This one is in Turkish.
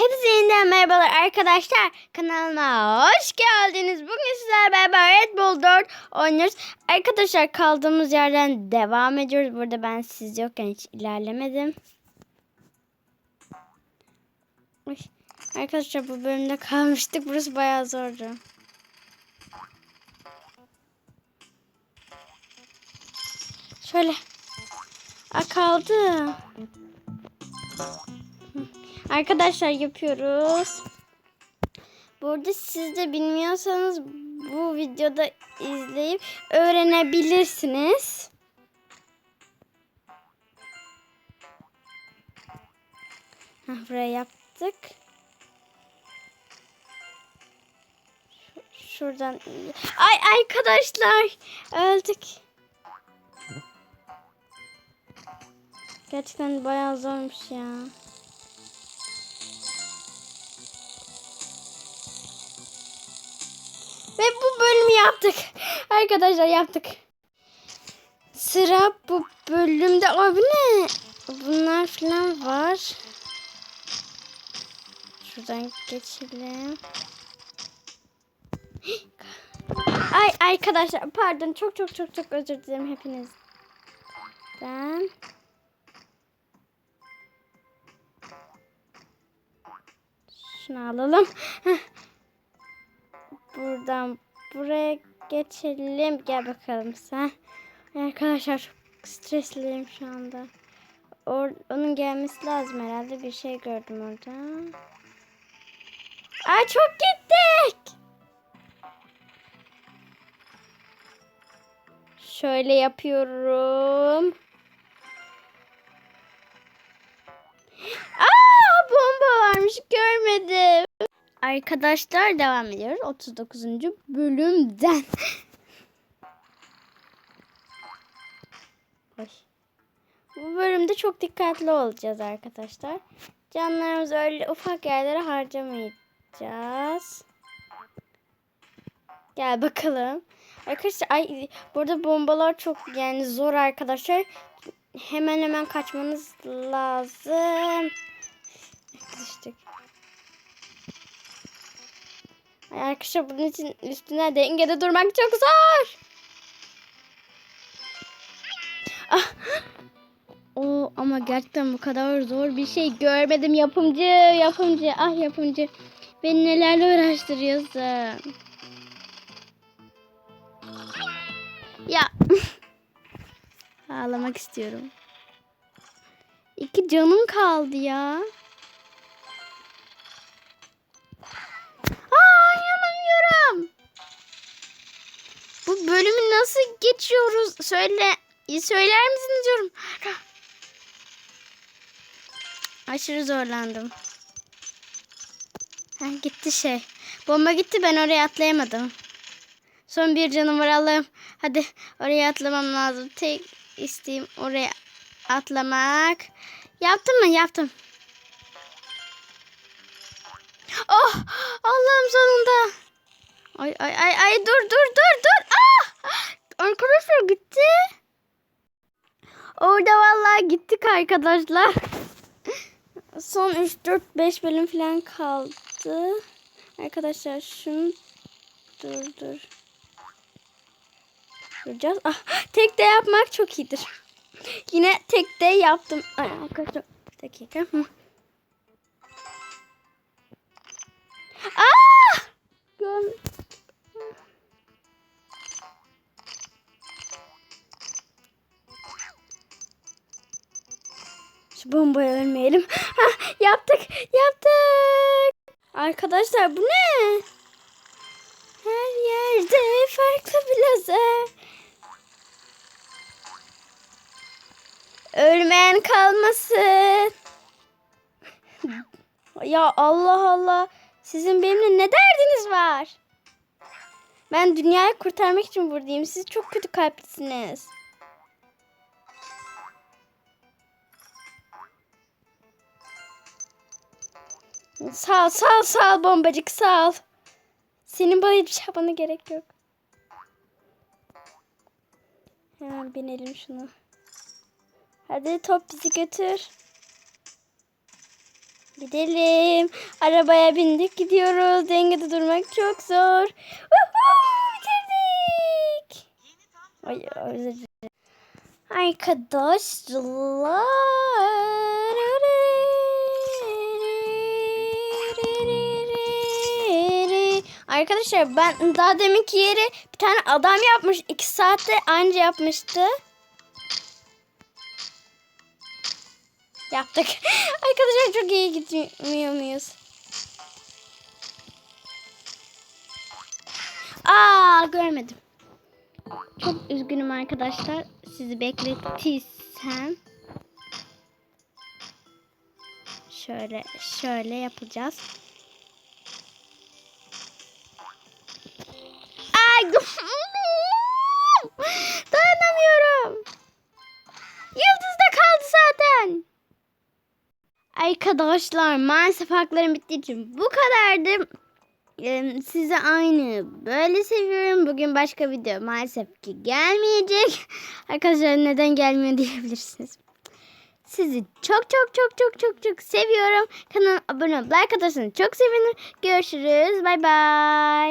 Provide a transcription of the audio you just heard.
Hepinize yeniden merhabalar arkadaşlar. Kanalıma hoş geldiniz. Bugün sizlerle beraber Red Bull 4 oynuyoruz. Arkadaşlar kaldığımız yerden devam ediyoruz. Burada ben siz yokken hiç ilerlemedim. Arkadaşlar bu bölümde kalmıştık. Burası bayağı zordu. Şöyle. Aa, kaldı. Arkadaşlar yapıyoruz. Burada siz de bilmiyorsanız bu videoda izleyip öğrenebilirsiniz. Hah, buraya yaptık. Şu- Şuradan. Ay arkadaşlar öldük. Gerçekten bayağı zormuş ya. Ve bu bölümü yaptık. Arkadaşlar yaptık. Sıra bu bölümde. Aa bu ne? Bunlar falan var. Şuradan geçelim. Ay arkadaşlar pardon çok çok çok çok özür dilerim hepinizden. Şunu alalım. Buradan buraya geçelim. Gel bakalım sen. Arkadaşlar çok stresliyim şu anda. Or onun gelmesi lazım herhalde. Bir şey gördüm orada. Ay çok gittik. Şöyle yapıyorum. Arkadaşlar devam ediyoruz. 39. bölümden. Bu bölümde çok dikkatli olacağız arkadaşlar. Canlarımızı öyle ufak yerlere harcamayacağız. Gel bakalım. Arkadaşlar ay burada bombalar çok yani zor arkadaşlar. Hemen hemen kaçmanız lazım. Arkadaşlar bunun için üstüne dengede durmak çok zor. Ah. O ama gerçekten bu kadar zor bir şey görmedim yapımcı yapımcı ah yapımcı beni nelerle uğraştırıyorsun. Ya ağlamak istiyorum. İki canım kaldı ya. Bölümü nasıl geçiyoruz? Söyle söyler misiniz diyorum. Aşırı zorlandım. Ha, gitti şey. Bomba gitti ben oraya atlayamadım. Son bir canım var Allah'ım. Hadi oraya atlamam lazım. Tek isteğim oraya atlamak. Yaptım mı? Yaptım. Oh Allah'ım sonunda. Ay ay ay ay dur dur dur dur. Arkadaşlar gitti. Orada vallahi gittik arkadaşlar. Son 3 4 5 bölüm falan kaldı. Arkadaşlar şunu dur dur. Duracağız. Ah, tek de yapmak çok iyidir. Yine tek de yaptım. Ay arkadaşlar bir dakika. Aa! Şu bombaya ölmeyelim. Hah, yaptık, yaptık. Arkadaşlar bu ne? Her yerde farklı bir lazer. Ölmeyen kalmasın. ya Allah Allah. Sizin benimle ne derdiniz var? Ben dünyayı kurtarmak için buradayım. Siz çok kötü kalplisiniz. Sağ ol, sağ ol, sağ ol bombacık, sağ ol. Senin bana hiçbir şey yapmana gerek yok. Hemen binelim şunu. Hadi top bizi götür. Gidelim. Arabaya bindik gidiyoruz. Dengede durmak çok zor. Woohoo! Bitirdik. Ay özür dilerim. Arkadaşlar. Arkadaşlar ben daha deminki yeri bir tane adam yapmış. iki saatte anca yapmıştı. Yaptık. Arkadaşlar çok iyi gitmiyor muyuz? Aa görmedim. Çok üzgünüm arkadaşlar. Sizi beklettiysem. Şöyle şöyle yapacağız. Arkadaşlar maalesef haklarım bittiği için bu kadardı. Size aynı böyle seviyorum. Bugün başka video maalesef ki gelmeyecek. Arkadaşlar neden gelmiyor diyebilirsiniz. Sizi çok çok çok çok çok çok seviyorum. Kanala abone olup like atarsanız çok sevinirim. Görüşürüz. Bay bay.